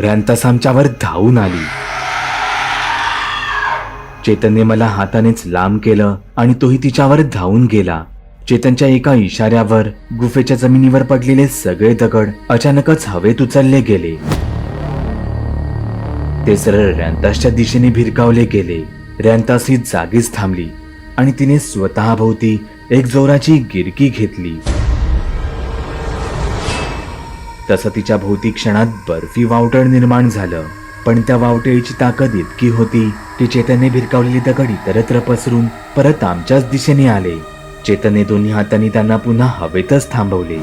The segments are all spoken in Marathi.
रॅन्तास आमच्यावर धावून आली. चेतनने मला हातानेच लांब केलं आणि तोही तिच्यावर धावून गेला. चेतनच्या एका इशाऱ्यावर गुफेच्या जमिनीवर पडलेले सगळे दगड अचानकच हवेत उचलले गेले. ते सरळ रॅन्तासच्या दिशेने भिरकावले गेले. रॅन्तास ही जागीच थांबली आणि तिने स्वतःभोवती एक जोराची गिरकी घेतली. तसं तिच्या भोवती क्षणात बर्फी वावटळ निर्माण झालं. पण त्या वावटळीची ताकद इतकी होती की चेतनने भिरकावलेली दगड इतरत्र पसरून परत आमच्याच दिशेने आले. चेतनने दोन्ही हातांनी त्यांना पुन्हा हवेतच थांबवले.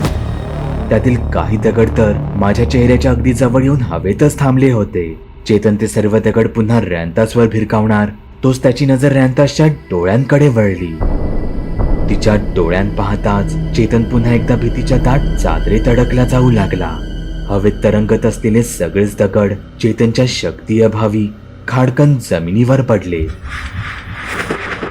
त्यातील काही दगड तर माझ्या चेहऱ्याच्या अगदी जवळ येऊन हवेतच थांबले होते. चेतन ते सर्व दगड पुन्हा रॅन्तासवर भिरकावणार तोच त्याची नजर रॅन्तासच्या डोळ्यांकडे वळली. तिच्या डोळ्यां पाहताच चेतन पुन्हा एकदा भीतीच्या दाट चादरीत अडकला जाऊ लागला. हवेत तरंगत असलेले सगळेच दगड चेतनच्या शक्ती अभावी खाडकन जमिनीवर पडले.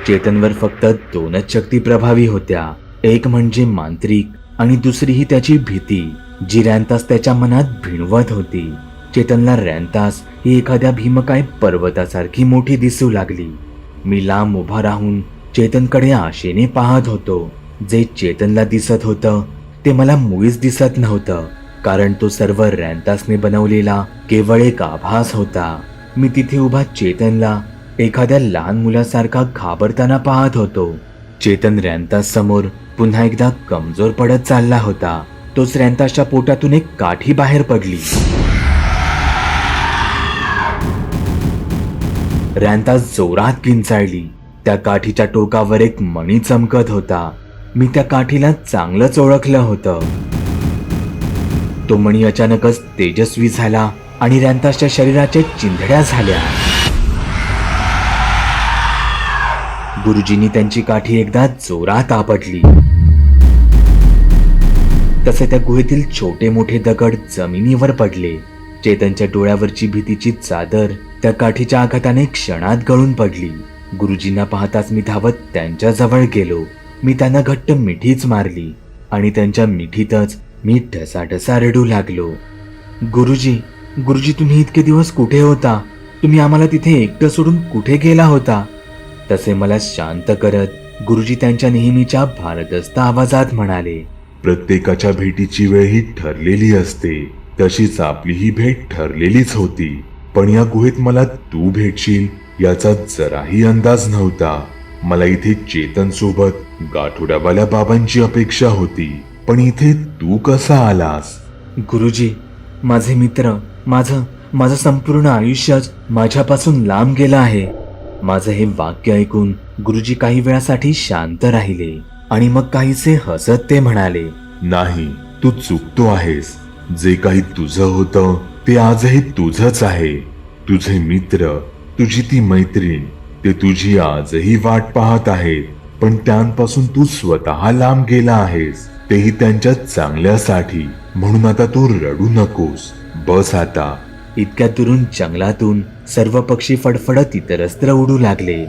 चेतनवर फक्त दोनच शक्ती प्रभावी होत्या. एक म्हणजे मांत्रिक आणि दुसरी ही त्याची भीती जी रॅन्तास त्याच्या मनात भिणवत होती. चेतनला रॅन्तास ही एखाद्या भीमकाय पर्वतासारखी मोठी दिसू लागली. मी लांब उभा राहून चेतनकडे आशेने पाहत होतो. जे चेतनला दिसत होतं ते मला मुळीच दिसत नव्हतं. कारण तो सर्व रॅन्तासने बनवलेला केवळ एक आभास होता. मी तिथे उभा चेतनला एखाद्या लहान मुलासारखा घाबरताना पाहत होतो. चेतन रॅन्तास समोर पुन्हा एकदा कमजोर पडत चालला होता. तोच रॅन्तासच्या पोटातून एक काठी बाहेर पडली. रॅन्तास जोरात किंचाळली. त्या काठीच्या टोकावर एक मणी चमकत होता. मी त्या काठीला चांगलंच ओळखलं होतं. तो मणी अचानकच तेजस्वी झाला आणि रॅन्तासच्या शरीराच्या चिंधड्या झाल्या. गुरुजींनी त्यांची काठी एकदा जोरात आपटली. तसे त्या गुहेतील छोटे मोठे दगड जमिनीवर पडले. चेतनच्या डोळ्यावरची भीतीची चादर त्या काठीच्या आघाताने क्षणात गळून पडली. गुरुजींना पाहताच मी धावत त्यांच्याजवळ गेलो. मी त्यांना घट्ट मिठीच मारली आणि त्यांच्या मिठीतच मी ढसाढसा रडू लागलो. गुरुजी गुरुजी तुम्ही इतके दिवस कुठे होता? तुम्ही आम्हाला तिथे एकटं सोडून कुठे गेला होता? तसे मला शांत करत गुरुजी त्यांच्या नेहमीच्या भारदस्त आवाजात म्हणाले प्रत्येकाच्या भेटीची वेळ ही ठरलेली असते. तशीच आपली ही भेट ठरलेलीच होती. पण या गुहेत मला तू भेटशील? याचा जराही अंदाज नव्हता. मला इथे चेतन सोबत गाठोड्यावाल्या बाबांची अपेक्षा होती. पण इथे तू कसा आलास? गुरुजी माझे मित्र माझं माझं संपूर्ण आयुष्यच माझ्यापासून लांब गेलं आहे. माझं हे वाक्य ऐकून गुरुजी काही वेळासाठी शांत राहिले आणि मग काहीसे हसत ते म्हणाले नाही तू चुकतो आहेस. जे काही तुझं होतं ते आजही तुझंच आहे. तुझे मित्र तुझी ती मैत्रीण ते तुझी आजही वाट पाहत आहेत पण त्यांपासून तू स्वतः लांब गेला आहेस तेही त्यांच्या चांगल्यासाठी. म्हणून आता तू रडू नकोस. बस आता. इतक्या तुरून जंगलातून सर्व पक्षी फडफडत इतरस्त्र उडू लागले.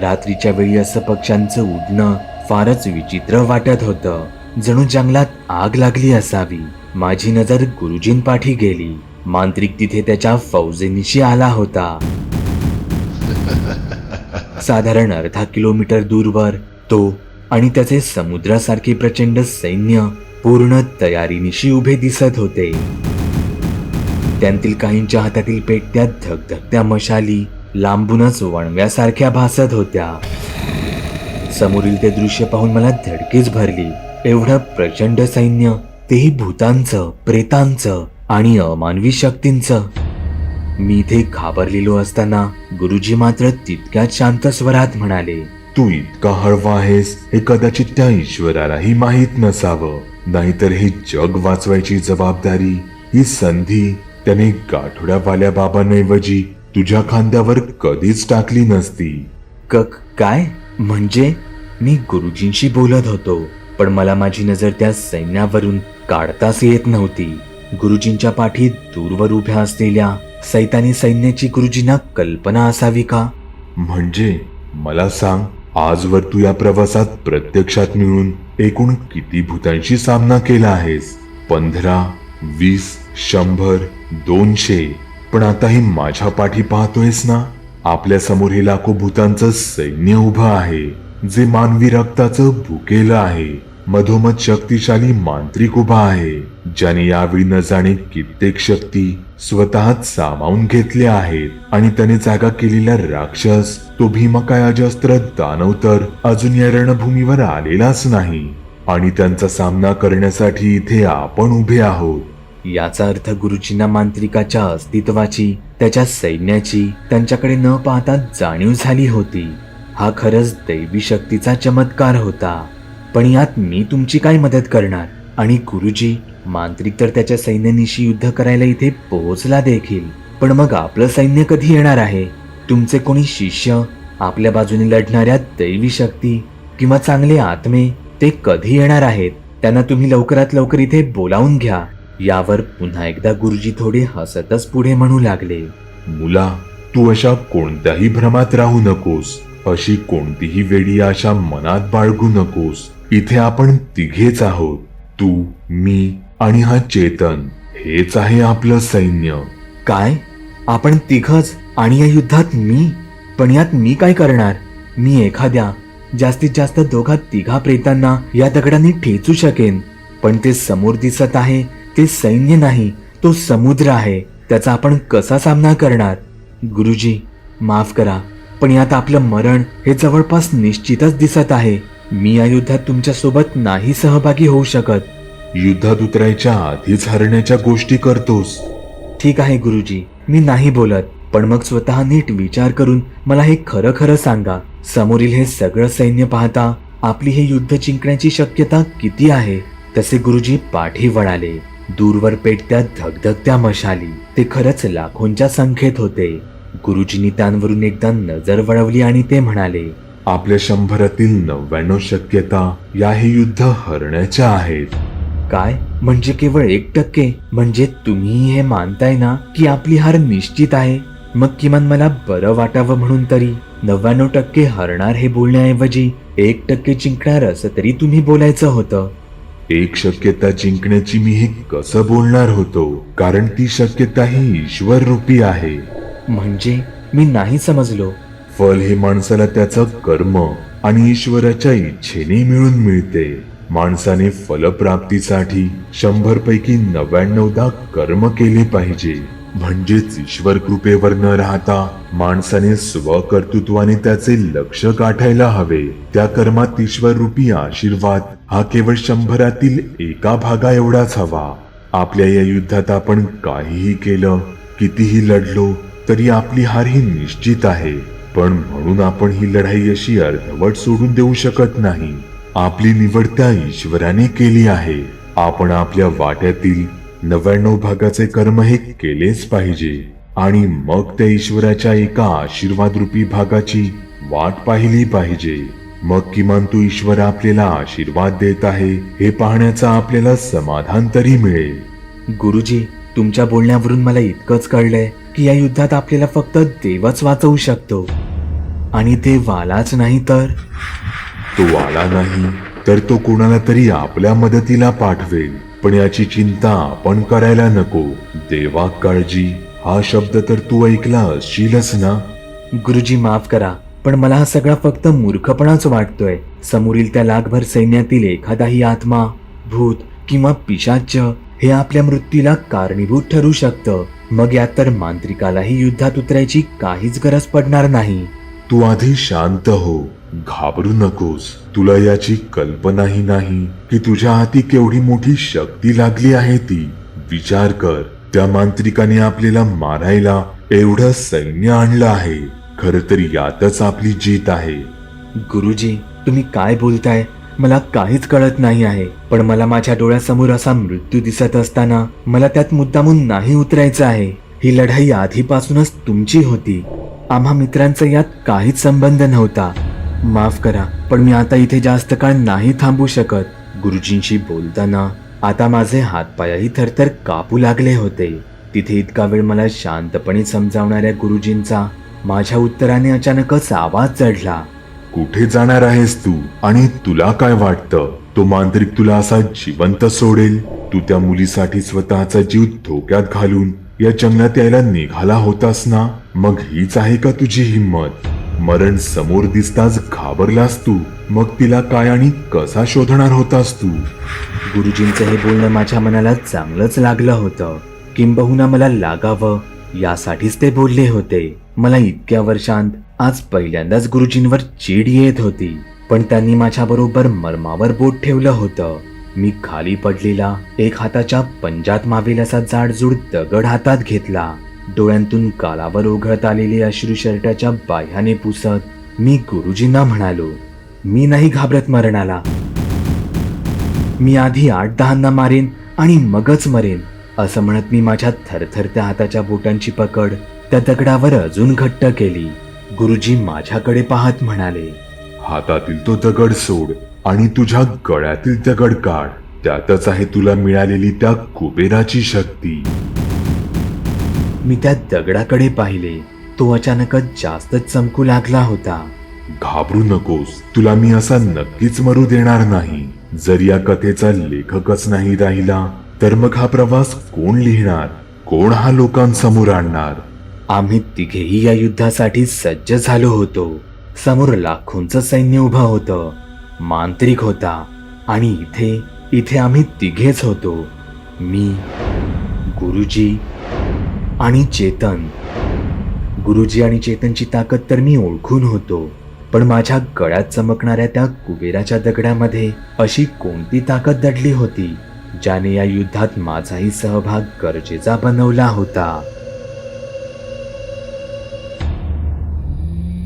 रात्रीच्या वेळी असं पक्ष्यांचं उडणं फारच विचित्र वाटत होतं. जणू जंगलात आग लागली असावी. माझी नजर गुरुजींपाठी गेली. मांत्रिक तिथे त्याच्या फौजेनिशी आला होता. साधारण अर्धा किलोमीटर दूरवर तो आणि त्याचे समुद्रासारखे प्रचंड सैन्य पूर्ण तयारीनिशी उभे दिसत होते. त्यांतील काहींच्या हातातील पेटत्या धगधगत्या मशाली लांबूनच वणव्यासारख्या भासत होत्या. समोरील ते दृश्य पाहून मला धडकीच भरली. एवढं प्रचंड सैन्य तेही भूतांचं प्रेतांचं आणि अमानवी शक्तींचं. मी इथे घाबरलेलो असताना गुरुजी मात्र तितक्याच शांत स्वरात म्हणाले तू इतका हळवा आहेस हे कदाचित त्या ईश्वरालाही माहीत नसावं. नाहीतर हे जग वाचवायची जबाबदारी ही संधी त्याने गाठोड्यावाल्या बाबांऐवजी तुझ्या खांद्यावर कधीच टाकली नसती. क काय? म्हणजे? मी गुरुजींशी बोलत होतो पण मला माझी नजर त्या सैन्यावरून काढताच येत नव्हती. गुरुजींच्या पाठीत दूरवर उभ्या असलेल्या सैतानी सैन्याची गुरुजींना कल्पना असावी का? म्हणजे मला सांग आजवर तू या प्रवासात प्रत्यक्षात मिळून एकूण किती भूतांशी सामना केला आहेस? पंधरा वीस शंभर दोनशे. पण आता हे माझ्या पाठी पाहतोयस ना? आपल्यासमोर हे लाखो भूतांचं सैन्य उभं आहे जे मानवी रक्ताचं भुकेलं आहे. मधोमध शक्तिशाली मांत्रिक उभा आहे. ज्याने यावेळी न जाणे कित्येक शक्ती स्वतःच सामावून घेतल्या आहेत. आणि त्याने जागा केलेला राक्षस तो भीमकाय अजस्त्र दानव तर अजून या रणभूमीवर आलेलाच नाही. आणि त्यांचा सामना करण्यासाठी इथे आपण उभे आहोत. याचा अर्थ गुरुजींना मांत्रिकाच्या अस्तित्वाची त्याच्या सैन्याची त्यांच्याकडे न पाहता जाणीव झाली होती. हा खरंच दैवी शक्तीचा चमत्कार होता. पण यात मी तुमची काय मदत करणार? आणि गुरुजी मांत्रिक तर त्याच्या सैन्यानिशी युद्ध करायला इथे पोहोचला देखील. पण मग आपलं सैन्य कधी येणार आहे? तुमचे कोणी शिष्य आपल्या बाजूने लढणाऱ्या दैवी शक्ती किंवा चांगले आत्मे ते कधी येणार आहेत? त्यांना तुम्ही लवकरात लवकर इथे बोलावून घ्या. यावर पुन्हा एकदा गुरुजी थोडे हसतच पुढे म्हणू लागले. मुला तू अशा कोणत्याही भ्रमात राहू नकोस. अशी कोणतीही वेडी आशा मनात बाळगू नकोस. इथे आपण तिघेच आहोत. तू मी आणि हा चेतन हेच आहे आपलं सैन्य. काय? आपण तिघच आणि या युद्धात मी? पण यात मी काय करणार? मी एखाद्या जास्तीत जास्त दोघा तिघा प्रेतांना या दगडांनी ठेचू शकेन. पण ते समोर दिसत आहे ते सैन्य नाही तो समुद्र आहे. त्याचा आपण कसा सामना करणार? गुरुजी माफ करा पण यात आपलं मरण हे जवळपास निश्चितच दिसत आहे. मी या युद्धात तुमच्यासोबत नाही सहभागी होऊ शकत. युद्धात उतरायच्या आधीच हरण्याच्या गोष्टी करतोस. ठीक आहे गुरुजी. मी नाही बोलत पण मग स्वतः नीट विचार करून मला हे खरं खरं सांगा. समोरील हे सगळं सैन्य पाहता आपली हे युद्ध जिंकण्याची शक्यता किती आहे? तसे गुरुजी पाठी वळाले. दूरवर पेटत्या धगधगत्या मशाली. ते खरंच लाखोंच्या संख्येत होते. गुरुजींनी त्यांवरून एकदा नजर वळवली आणि ते म्हणाले आपल्या शंभरातील नव्याण्णव शक्यता या हे युद्ध हरण्याच्या आहेत. काय? म्हणजे केवळ एक टक्के? म्हणजे तुम्ही हे मानताय ना की आपली हार निश्चित आहे? मग किमान मला बरं वाटावं म्हणून तरी. नव्याण्णव टक्के हरणार हे बोलण्याऐवजी एक टक्के जिंकणार असं तरी तुम्ही बोलायचं होतं. एक शक्यता जिंकण्याची मी हे कसं बोलणार होतो? कारण ती शक्यता ही ईश्वर रूपी आहे. म्हणजे? मी नाही समजलो. फल हे माणसाला त्याचं कर्म आणि ईश्वराच्या इच्छेने मिळून मिळते. माणसाने फलप्राप्तीसाठी शंभर पैकी नव्याण्णवदा कर्म केले पाहिजे. म्हणजेच ईश्वर कृपेवर न राहता माणसाने स्वकर्तृत्वाने त्याचे लक्ष गाठायला हवे. त्या कर्मात ईश्वर रूपी आशीर्वाद हा केवळ शंभरातील एका भागा एवढाच हवा. आपल्या या युद्धात आपण काहीही केलं कितीही लढलो तरी आपली हार ही निश्चित आहे. पण म्हणून आपण ही लढाई अशी अर्धवट सोडून देऊ शकत नाही. आपली निवड त्या ईश्वराने केली आहे. आपण आपल्या वाट्यातील नव्याण्णव भागाचे कर्म हे केलेच पाहिजे. आणि मग त्या ईश्वराच्या एका आशीर्वाद रूपी भागाची वाट पाहिली पाहिजे. मग किमान तो ईश्वर आपल्याला आशीर्वाद देत आहे हे पाहण्याचा आपल्याला समाधान तरी मिळेल. गुरुजी तुमच्या बोलण्यावरून मला इतकंच कळलंय. की या युद्धात आपल्याला फक्त देवच वाचवू शकतो. आणि ते वालाच नाही तर? तो आला नाही तर तो कोणाला तरी आपल्या मदतीला पाठवेल. पण याची चिंता आपण करायला नको. देवा काळजी हा शब्द तर तू ऐकला असशीलच ना? गुरुजी माफ करा पण मला हा सगळा फक्त मूर्खपणाच वाटतोय. समोरील त्या लाखभर सैन्यातील एखादाही आत्मा भूत किंवा पिशाच्य हे आपल्या मृत्यूला कारणीभूत ठरू शकतं. मग यात तर मांत्रिकालाही युद्धात उतरायची काहीच गरज पडणार नाही. तू आधी शांत हो. घाबरू नकोस. तुला याची कल्पनाही नाही की तुझ्या हाती केवढी मोठी शक्ती लागली आहे ती. विचार कर. त्या मांत्रिकाने आपल्याला मारायला एवढं सैन्य आणलं आहे. खर तर यातच आपली जीत आहे. गुरुजी तुम्ही काय बोलताय? मला काहीच कळत नाही आहे पण मला माझ्या डोळ्यासमोर असा मृत्यू दिसत असताना मला त्यात मुद्दामून नाही उतरायचं आहे. ही लढाई आधीपासूनच तुमची होती. आम्हा मित्रांचा यात काहीच संबंध नव्हता. माफ करा पण मी आता इथे जास्त काळ नाही थांबू शकत. गुरुजींशी बोलताना आता माझे हातपायही थरथर कापू लागले होते. तिथे इतका वेळ मला शांतपणे समजावणाऱ्या गुरुजींचा माझ्या उत्तराने अचानकच आवाज चढला. कुठे जाणार आहेस तू? आणि तुला काय वाटतं? तो मांत्रिक तुला असा जिवंत सोडेल? तू त्या मुलीसाठी स्वतःचा जीव धोक्यात घालून या जंगलात यायला निघाला होतास ना? मग हीच आहे का तुझी हिंमत? मरण समोर दिसताच घाबरलास तू? मग तिला काय आणि कसा शोधणार होतास तू? गुरुजींचं हे बोलणं माझ्या मनाला चांगलंच लागलं होतं. किंबहुना मला लागावं यासाठीच ते बोलले होते. मला इतक्या वर्षांत आज पहिल्यांदाच गुरुजींवर चीड येत होती पण त्यांनी माझ्या बरोबर मर्मावर बोट ठेवलं होतं. मी खाली पडलेला एक हाताच्या पंजात मावेल असा जाडजूड दगड हातात घेतला. डोळ्यांतून कालावर ओघळत आलेले अश्रू शर्टाच्या बाह्याने पुसत मी गुरुजींना म्हणालो मी नाही घाबरत मरणाला. मी आधी आठ दहांना मारेन आणि मगच मरेन असं म्हणत मी माझ्या थरथरत्या हाताच्या बोटांची पकड त्या दगडावर अजून घट्ट केली. गुरुजी माझ्याकडे पाहत म्हणाले हातातील तो दगड सोड आणि तुझ्या गळ्यातील दगड काढ. त्यातच आहे तुला मिळालेली त्या कुबेराची शक्ती. मी त्या दगडाकडे पाहिले. तो अचानकच जास्तच चमकू लागला होता. घाबरू नकोस तुला मी असा नक्कीच मरू देणार नाही. जर या कथेचा लेखकच नाही राहिला तर मग हा प्रवास कोण लिहिणार? कोण हा लोकांसमोर आणणार? आम्ही तिघेही या युद्धासाठी सज्ज झालो होतो. समोर लाखोंचं सैन्य उभं होतं. मांत्रिक होता आणि इथे इथे आम्ही तिघेच होतो. मी गुरुजी आणि चेतन. गुरुजी आणि चेतनची ताकद तर मी ओळखून होतो पण माझ्या गळ्यात चमकणाऱ्या त्या कुबेराच्या दगडामध्ये अशी कोणती ताकद दडली होती ज्याने या युद्धात माझाही सहभाग गरजेचा बनवला होता?